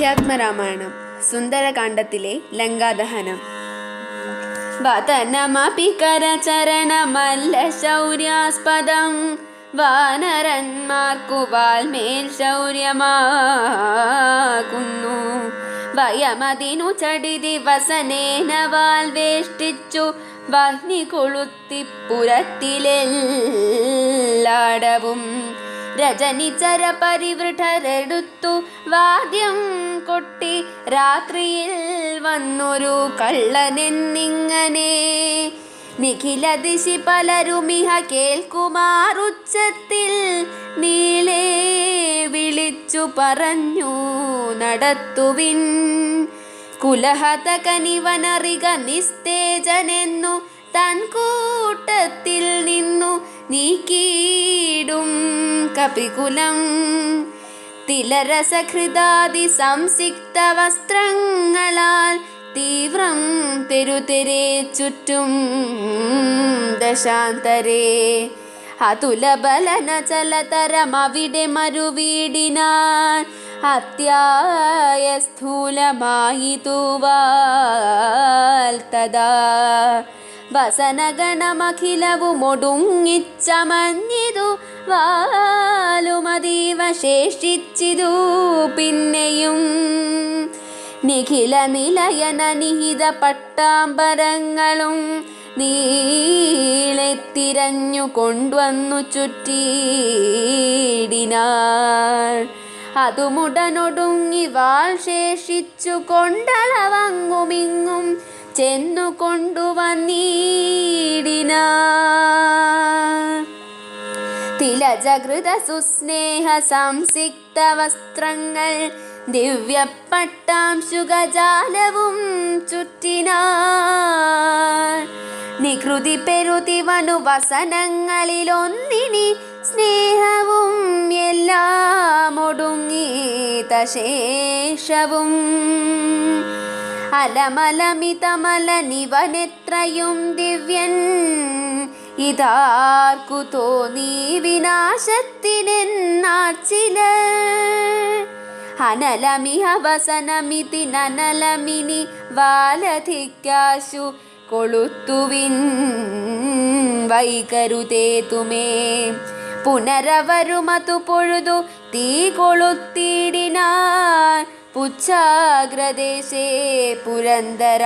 അധ്യാത്മരാമായണം സുന്ദരകാണ്ഡത്തിലെ ലങ്കാദഹനം. വതനമപി കരചരണമല്ല ശൗര്യാസ്പദം വാനരന്മാർക്കു വാൽമേൽ ശൗര്യമാകുന്നു. വയമതിനു ചടി ദിവസനേന വാൽവേഷ്ടിച്ചു വഹ്നി കൊളുത്തി പുരത്തിലെല്ലാടവും രജനിചര പരിവൃഢരെടുത്തു വാദ്യം കൊട്ടി രാത്രിയിൽ വന്നൊരു കള്ളനെന്നിങ്ങനെ. നിഖില ദിശി പലരുമിഹ കേൾക്കുമാറുച്ചത്തിൽ നീളേ വിളിച്ചു പറഞ്ഞു നടത്തുവിൻ. കുലഹത കനിവനറിക നിസ്തേജനെന്നു തൻ കൂട്ടത്തിൽ നിന്നു നീക്കിയിടും കപികുലം. തിലരസഹൃദാതി സംസിക്ത വസ്ത്രങ്ങളാൽ തീവ്രം തെരുതെരെ ചുറ്റും ദശാന്തരേ. അതുലബലന ചലതരമവിടെ മരുവീടിനാൻ അത്യായ സ്ഥൂലമായി തൂവാൽ വസനഗണമഖിലവുമൊടുങ്ങിച്ചമഞ്ഞിതു വാലുമതീവ ശേഷിച്ചിതു പിന്നെയും. നിഖില നിലയന നിഹിത പട്ടാമ്പരങ്ങളും നീളെ തിരഞ്ഞു കൊണ്ടുവന്നു ചുറ്റീടിനാൾ. അതുമുടനൊടുങ്ങി വാൾ ശേഷിച്ചു കൊണ്ടളവങ്ങുമിങ്ങും ചെന്നു കൊണ്ടുവന്നീടിന തിലജകൃത സുസ്നേഹ സംസിക്ത വസ്ത്രങ്ങൾ ദിവ്യപ്പട്ടാംശുഗജാലവും ചുറ്റിനാൾ. നികൃതി പെരുതിവനു വസനങ്ങളിലൊന്നിനി സ്നേഹവും എല്ലാം ഒടുങ്ങീത ശേഷവും അലമലമിതമല നിവനെത്രയും ദിവ്യൻ. ഇതാർക്കു തോന്നി വിനാശത്തിനെന്നാർച്ചില അനലമിഹ നനലമിനി വാലധിക്കാശു കൊളുത്തുവിൻ. വൈകരുതേതുമേ. പുനരവരുമതു പൊഴുതു തീ കൊളുത്തിയിടിനാൻ പുച്ഛാഗ്രദേശേ പുരന്തരാരാതികൾ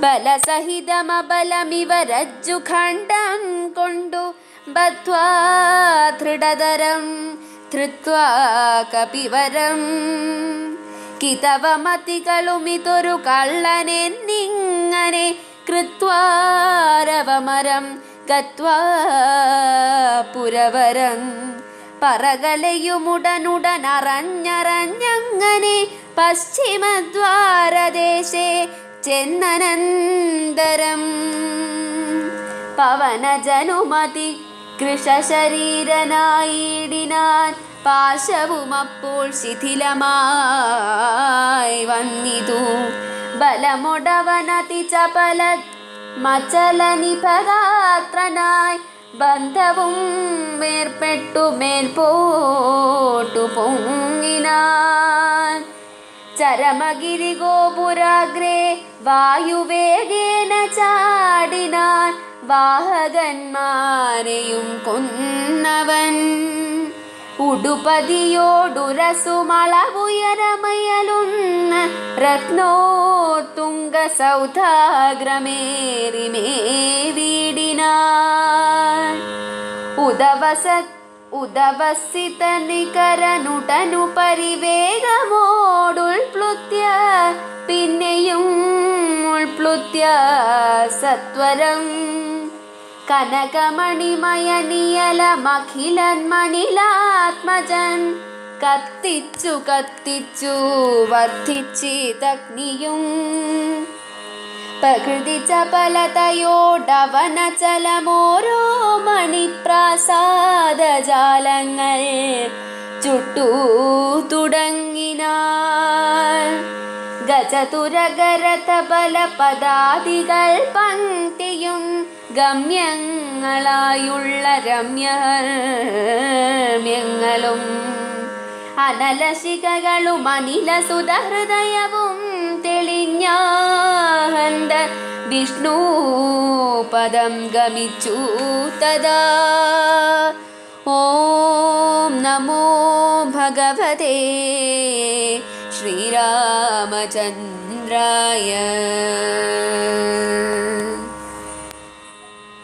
ബലസഹിതമബലമിവ രജ്ജുഖണ്ഡം കൊണ്ടു ബദ്ധ്വാ ദൃഢതരം ധൃത്വാ കപിവരം. കിതവമതികളുമിതൊരു കള്ളനെ നിങ്ങനെ കൃത്വാരവമരം ഗത്വാ പുരവരം. പറകളയുമുടനുടനറഞ്ഞറഞ്ഞങ്ങനെ പശ്ചിമദ്വാരദേശേ ചെന്നനന്തരം. പവനജനുമതി കൃഷശരീരനായിടിനാൻ പാശവുമപ്പോൾ ശിഥിലമായി വന്നിതു. ബലമുടവനതി ചപല മചലനിഭഗാത്രനായി ബന്ധവും മേർപ്പെട്ടു മേൽപോട്ടു പൊങ്ങിനാൻ ചരമഗിരി ഗോപുരാഗ്രേ വായുവേഗേന ചാടിനാൻ വാഹകന്മാരെയും കൊന്നവൻ. ഉടുപതിയോടുരസുമളവുയരമയലുന്ന രത്നോത്തുംഗ സൗധാഗ്രമേറി ഉദവസ ഉദവസിത നികരനുടനു പരിവേഗമോടുൾപ്ലുത്യ പിന്നെയും ഉൾപ്ലുത്യ സത്വരം. കനകമണിമയനിയലമഖിലൻ മണിലാത്മജൻ കത്തിച്ചു കത്തിച്ചു വർദ്ധിച്ചിതഗ്നിയും. പ്രകൃതി ചപലതയോടവനചലമോരോ മണിപ്രാസാദജാലങ്ങൾ ചുട്ടു തുടങ്ങിനാൽ ഗജതുരകരഥ പദാതികൾ പങ്ക്തിയും ഗമ്യങ്ങളായുള്ള രമ്യങ്ങളും അനലശികകളും അനില സുതഹൃദയവും തെളിഞ്ഞാഹന്ത विष्णुपदं गमिचु तदा। ॐ नमो भगवते श्रीरामचन्द्राय।